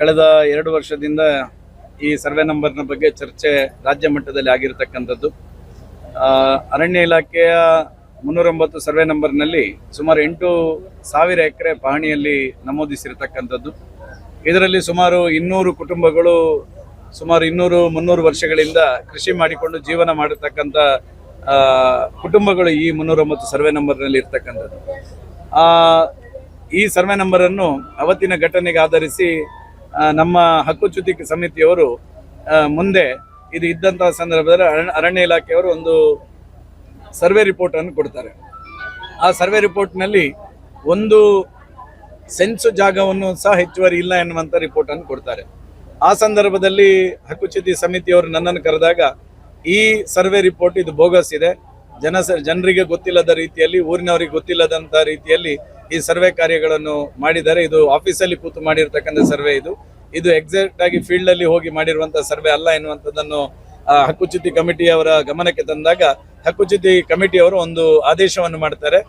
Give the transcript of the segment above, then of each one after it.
ಕಳೆದ ಎರಡು ವರ್ಷದಿಂದ ಈ ಸರ್ವೆ ನಂಬರ್ನ ಬಗ್ಗೆ ಚರ್ಚೆ ರಾಜ್ಯ ಮಟ್ಟದಲ್ಲಿ ಆಗಿರತಕ್ಕಂಥದ್ದು. ಅರಣ್ಯ ಇಲಾಖೆಯ ಮುನ್ನೂರೊಂಬತ್ತು ಸರ್ವೆ ನಂಬರ್ನಲ್ಲಿ ಸುಮಾರು ಎಂಟು ಸಾವಿರ ಎಕರೆ ಪಹಣಿಯಲ್ಲಿ ನಮೂದಿಸಿರತಕ್ಕಂಥದ್ದು. ಇದರಲ್ಲಿ ಸುಮಾರು ಇನ್ನೂರು ಕುಟುಂಬಗಳು ಸುಮಾರು ಇನ್ನೂರು ಮುನ್ನೂರು ವರ್ಷಗಳಿಂದ ಕೃಷಿ ಮಾಡಿಕೊಂಡು ಜೀವನ ಮಾಡಿರ್ತಕ್ಕಂಥ ಕುಟುಂಬಗಳು ಈ ಮುನ್ನೂರೊಂಬತ್ತು ಸರ್ವೆ ನಂಬರ್ನಲ್ಲಿ ಇರ್ತಕ್ಕಂಥದ್ದು. ಈ ಸರ್ವೆ ನಂಬರನ್ನು ಅವತ್ತಿನ ಘಟನೆಗೆ ಆಧರಿಸಿ ನಮ್ಮ ಹಕ್ಕುಚ್ಯುತಿ ಸಮಿತಿಯವರು ಮುಂದೆ ಇದು ಇದ್ದಂತಹ ಸಂದರ್ಭದಲ್ಲಿ ಅರಣ್ಯ- ಇಲಾಖೆಯವರು ಒಂದು ಸರ್ವೆ ರಿಪೋರ್ಟ್ ಅನ್ನು ಕೊಡ್ತಾರೆ. ಆ ಸರ್ವೆ ರಿಪೋರ್ಟ್ನಲ್ಲಿ ಒಂದು ಸೆನ್ಸು ಜಾಗವನ್ನು ಸಹ ಹೆಚ್ಚುವರಿ ಇಲ್ಲ ಎನ್ನುವಂಥ ರಿಪೋರ್ಟ್ ಅನ್ನು ಕೊಡ್ತಾರೆ. ಆ ಸಂದರ್ಭದಲ್ಲಿ ಹಕ್ಕುಚ್ಯುತಿ ಸಮಿತಿಯವರು ನನ್ನನ್ನು ಕರೆದಾಗ ಈ ಸರ್ವೆ ರಿಪೋರ್ಟ್ ಇದು ಬೋಗಸ್ ಇದೆ. ಜನ ಜನರಿಗೆ ಗೊತ್ತಿಲ್ಲದ ರೀತಿಯಲ್ಲಿ, ಊರಿನವರಿಗೆ ಗೊತ್ತಿಲ್ಲದಂತ ರೀತಿಯಲ್ಲಿ ಈ ಸರ್ವೆ ಕಾರ್ಯಗಳನ್ನು ಮಾಡಿದ್ದಾರೆ. ಇದು ಆಫೀಸಲ್ಲಿ ಕೂತು ಮಾಡಿರ್ತಕ್ಕಂಥ ಸರ್ವೆ ಇದು. ಇದು ಎಕ್ಸಾಕ್ಟ್ ಆಗಿ ಫೀಲ್ಡ್ ಅಲ್ಲಿ ಹೋಗಿ ಮಾಡಿರುವಂತಹ ಸರ್ವೆ ಅಲ್ಲ ಎನ್ನುವಂಥದ್ದನ್ನು ಹಕ್ಕುಚ್ಯುತಿ ಕಮಿಟಿಯವರ ಗಮನಕ್ಕೆ ತಂದಾಗ ಹಕ್ಕುಚ್ಯುತಿ ಕಮಿಟಿಯವರು ಒಂದು ಆದೇಶವನ್ನು ಮಾಡ್ತಾರೆ.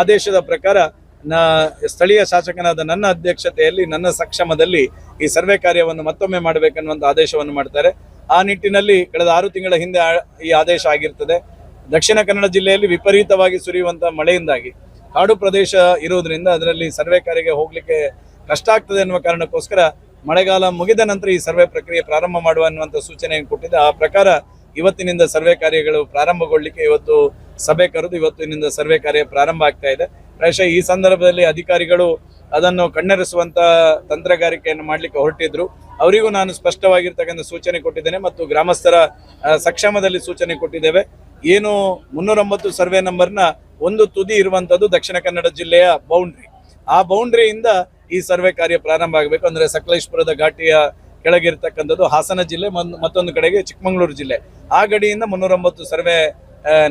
ಆದೇಶದ ಪ್ರಕಾರ ನ, ಸ್ಥಳೀಯ ಶಾಸಕನಾದ ನನ್ನ ಅಧ್ಯಕ್ಷತೆಯಲ್ಲಿ, ನನ್ನ ಸಕ್ಷಮದಲ್ಲಿ ಈ ಸರ್ವೆ ಕಾರ್ಯವನ್ನು ಮತ್ತೊಮ್ಮೆ ಮಾಡಬೇಕನ್ನುವಂಥ ಆದೇಶವನ್ನು ಮಾಡ್ತಾರೆ. ಆ ನಿಟ್ಟಿನಲ್ಲಿ ಕಳೆದ ಆರು ತಿಂಗಳ ಹಿಂದೆ ಈ ಆದೇಶ ಆಗಿರ್ತದೆ. ದಕ್ಷಿಣ ಕನ್ನಡ ಜಿಲ್ಲೆಯಲ್ಲಿ ವಿಪರೀತವಾಗಿ ಸುರಿಯುವಂತಹ ಮಳೆಯಿಂದಾಗಿ ಕಾಡು ಪ್ರದೇಶ ಇರುವುದರಿಂದ ಅದರಲ್ಲಿ ಸರ್ವೆ ಕಾರ್ಯಕ್ಕೆ ಹೋಗ್ಲಿಕ್ಕೆ ಕಷ್ಟ ಆಗ್ತದೆ ಎನ್ನುವ ಕಾರಣಕ್ಕೋಸ್ಕರ ಮಳೆಗಾಲ ಮುಗಿದ ನಂತರ ಈ ಸರ್ವೆ ಪ್ರಕ್ರಿಯೆ ಪ್ರಾರಂಭ ಮಾಡುವ ಅನ್ನುವಂಥ ಸೂಚನೆಯನ್ನು ಕೊಟ್ಟಿದ್ದೆ. ಆ ಪ್ರಕಾರ ಇವತ್ತಿನಿಂದ ಸರ್ವೆ ಕಾರ್ಯಗಳು ಪ್ರಾರಂಭಗೊಳ್ಳಲಿಕ್ಕೆ ಇವತ್ತು ಸಭೆ ಕರೆದು ಇವತ್ತಿನಿಂದ ಸರ್ವೆ ಕಾರ್ಯ ಪ್ರಾರಂಭ ಆಗ್ತಾ ಇದೆ. ಪ್ರಾಯಶಃ ಈ ಸಂದರ್ಭದಲ್ಲಿ ಅಧಿಕಾರಿಗಳು ಅದನ್ನು ಕಣ್ಣರಿಸುವಂತಹ ತಂತ್ರಗಾರಿಕೆಯನ್ನು ಮಾಡಲಿಕ್ಕೆ ಹೊರಟಿದ್ರು. ಅವರಿಗೂ ನಾನು ಸ್ಪಷ್ಟವಾಗಿರ್ತಕ್ಕಂಥ ಸೂಚನೆ ಕೊಟ್ಟಿದ್ದೇನೆ ಮತ್ತು ಗ್ರಾಮಸ್ಥರ ಸಕ್ಷಮದಲ್ಲಿ ಸೂಚನೆ ಕೊಟ್ಟಿದ್ದೇವೆ. ಏನು ಮುನ್ನೂರೊಂಬತ್ತು ಸರ್ವೆ ನಂಬರ್ನ ಒಂದು ತುದಿ ಇರುವಂತದ್ದು ದಕ್ಷಿಣ ಕನ್ನಡ ಜಿಲ್ಲೆಯ ಬೌಂಡ್ರಿ. ಆ ಬೌಂಡ್ರಿಯಿಂದ ಈ ಸರ್ವೆ ಕಾರ್ಯ ಪ್ರಾರಂಭ ಆಗಬೇಕು. ಅಂದ್ರೆ ಸಕಲೇಶ್ಪುರದ ಘಾಟಿಯ ಕೆಳಗಿರ್ತಕ್ಕಂಥದ್ದು ಹಾಸನ ಜಿಲ್ಲೆ ಮತ್ತೊಂದು ಕಡೆಗೆ ಚಿಕ್ಕಮಗಳೂರು ಜಿಲ್ಲೆ. ಆ ಗಡಿಯಿಂದ ಮುನ್ನೂರೊಂಬತ್ತು ಸರ್ವೆ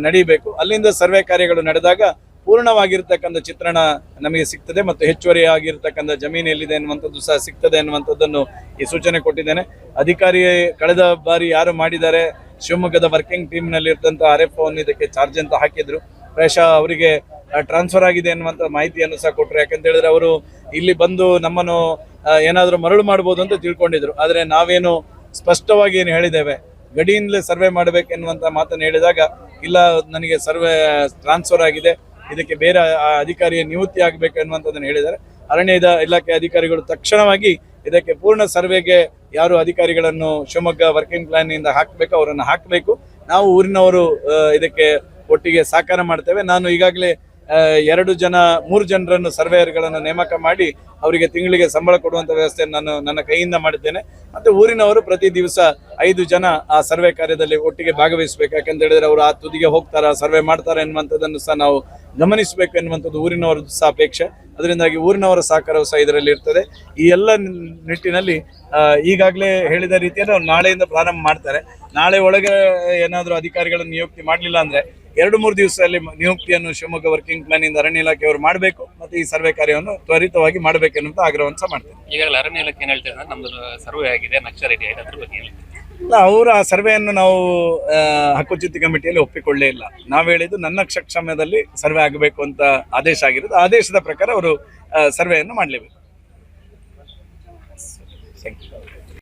ನಡೀಬೇಕು. ಅಲ್ಲಿಂದ ಸರ್ವೆ ಕಾರ್ಯಗಳು ನಡೆದಾಗ ಪೂರ್ಣವಾಗಿರ್ತಕ್ಕಂಥ ಚಿತ್ರಣ ನಮಗೆ ಸಿಗ್ತದೆ ಮತ್ತು ಹೆಚ್ಚುವರಿ ಆಗಿರ್ತಕ್ಕಂಥ ಜಮೀನು ಎಲ್ಲಿದೆ ಅನ್ನುವಂಥದ್ದು ಸಹ ಸಿಗ್ತದೆ ಅನ್ನುವಂಥದ್ದನ್ನು ಈ ಸೂಚನೆ ಕೊಟ್ಟಿದ್ದೇನೆ. ಅಧಿಕಾರಿ ಕಳೆದ ಬಾರಿ ಯಾರು ಮಾಡಿದ್ದಾರೆ, ಶಿವಮೊಗ್ಗದ ವರ್ಕಿಂಗ್ ಟೀಮ್ನಲ್ಲಿ ಇರ್ತಂತ ಆರ್ ಎಫ್ ಇದಕ್ಕೆ ಚಾರ್ಜ್ ಅಂತ ಹಾಕಿದ್ರು. ಪ್ರಾಯಶಃ ಅವರಿಗೆ ಟ್ರಾನ್ಸ್ಫರ್ ಆಗಿದೆ ಅನ್ನುವಂಥ ಮಾಹಿತಿಯನ್ನು ಸಹ ಕೊಟ್ಟರು. ಯಾಕಂತ ಹೇಳಿದ್ರೆ ಅವರು ಇಲ್ಲಿ ಬಂದು ನಮ್ಮನ್ನು ಏನಾದರೂ ಮರಳು ಮಾಡ್ಬೋದು ಅಂತ ತಿಳ್ಕೊಂಡಿದ್ರು. ಆದರೆ ನಾವೇನು ಸ್ಪಷ್ಟವಾಗಿ ಏನು ಹೇಳಿದ್ದೇವೆ, ಗಡಿಯಿಂದಲೇ ಸರ್ವೆ ಮಾಡಬೇಕೆನ್ನುವಂಥ ಮಾತನ್ನು ಹೇಳಿದಾಗ, ಇಲ್ಲ, ನನಗೆ ಸರ್ವೆ ಟ್ರಾನ್ಸ್ಫರ್ ಆಗಿದೆ ಇದಕ್ಕೆ ಬೇರೆ ಅಧಿಕಾರಿಯ ನಿವೃತ್ತಿ ಆಗಬೇಕು ಎನ್ನುವಂಥದ್ದನ್ನು ಹೇಳಿದ್ದಾರೆ. ಅರಣ್ಯ ಇಲಾಖೆ ಅಧಿಕಾರಿಗಳು ತಕ್ಷಣವಾಗಿ ಇದಕ್ಕೆ ಪೂರ್ಣ ಸರ್ವೆಗೆ ಯಾರು ಅಧಿಕಾರಿಗಳನ್ನು ಶಿವಮೊಗ್ಗ ವರ್ಕಿಂಗ್ ಪ್ಲಾನ್ ಇಂದ ಹಾಕಬೇಕು, ಅವರನ್ನು ಹಾಕಬೇಕು. ನಾವು ಊರಿನವರು ಇದಕ್ಕೆ ಒಟ್ಟಿಗೆ ಸಹಕಾರ ಮಾಡ್ತೇವೆ. ನಾನು ಈಗಾಗಲೇ ಎರಡು ಜನ, ಮೂರು ಜನರನ್ನು ಸರ್ವೇಯರ್ಗಳನ್ನು ನೇಮಕ ಮಾಡಿ ಅವರಿಗೆ ತಿಂಗಳಿಗೆ ಸಂಬಳ ಕೊಡುವಂಥ ವ್ಯವಸ್ಥೆಯನ್ನು ನಾನು ನನ್ನ ಕೈಯಿಂದ ಮಾಡಿದ್ದೇನೆ. ಮತ್ತು ಊರಿನವರು ಪ್ರತಿ ದಿವಸ ಐದು ಜನ ಆ ಸರ್ವೆ ಕಾರ್ಯದಲ್ಲಿ ಒಟ್ಟಿಗೆ ಭಾಗವಹಿಸಬೇಕು. ಯಾಕಂತ ಹೇಳಿದ್ರೆ ಅವರು ಆ ತುದಿಗೆ ಹೋಗ್ತಾರ, ಸರ್ವೆ ಮಾಡ್ತಾರೆ ಎನ್ನುವಂಥದ್ದನ್ನು ಸಹ ನಾವು ಗಮನಿಸಬೇಕು ಎನ್ನುವಂಥದ್ದು ಊರಿನವರ ಸಹ ಅಪೇಕ್ಷೆ. ಅದರಿಂದಾಗಿ ಊರಿನವರ ಸಹಕಾರವು ಸಹ ಇದರಲ್ಲಿ ಇರ್ತದೆ. ಈ ಎಲ್ಲ ನಿಟ್ಟಿನಲ್ಲಿ ಈಗಾಗಲೇ ಹೇಳಿದ ರೀತಿಯಲ್ಲಿ ಅವ್ರು ನಾಳೆಯಿಂದ ಪ್ರಾರಂಭ ಮಾಡ್ತಾರೆ. ನಾಳೆ ಒಳಗೆ ಏನಾದರೂ ಅಧಿಕಾರಿಗಳನ್ನು ನಿಯುಕ್ತಿ ಮಾಡಲಿಲ್ಲ ಅಂದ್ರೆ ಎರಡು ಮೂರು ದಿವಸದಲ್ಲಿ ನಿಯುಕ್ತಿಯನ್ನು ಶಿವಮೊಗ್ಗ ವರ್ಕಿಂಗ್ ಪ್ಲಾನ್ ಇಂದ ಅರಣ್ಯ ಇಲಾಖೆಯವರು ಮಾಡಬೇಕು ಮತ್ತೆ ಈ ಸರ್ವೆ ಕಾರ್ಯವನ್ನು ತ್ವರಿತವಾಗಿ ಮಾಡಬೇಕೆನ್ನುವಂತ ಆಗ್ರಹವನ್ನು ಸಹ ಮಾಡ್ತೇವೆ ಈಗಾಗಲೇ ಅರಣ್ಯ ಇಲಾಖೆ ಏನು ಹೇಳ್ತೇವೆ ನಮ್ದು ಸರ್ವೆ ಆಗಿದೆ ನಕ್ಷೆ ರೆಡಿ ಆಗಿದೆ ಅದ್ರ ಬಗ್ಗೆ ಅವರ ಸರ್ವೆಯನ್ನು ನಾವು ಹಕ್ಕುಚ್ಯುತಿ ಕಮಿಟಿಯಲ್ಲಿ ಒಪ್ಪಿಕೊಳ್ಳೇ ಇಲ್ಲ. ನಾವು ಹೇಳಿದ್ದು ನನ್ನ ಕ್ಷಮ್ಯದಲ್ಲಿ ಸರ್ವೆ ಆಗಬೇಕು ಅಂತ ಆದೇಶ ಆಗಿರೋದು. ಆದೇಶದ ಪ್ರಕಾರ ಅವರು ಸರ್ವೆಯನ್ನು ಮಾಡಲೇಬೇಕು. Thank you.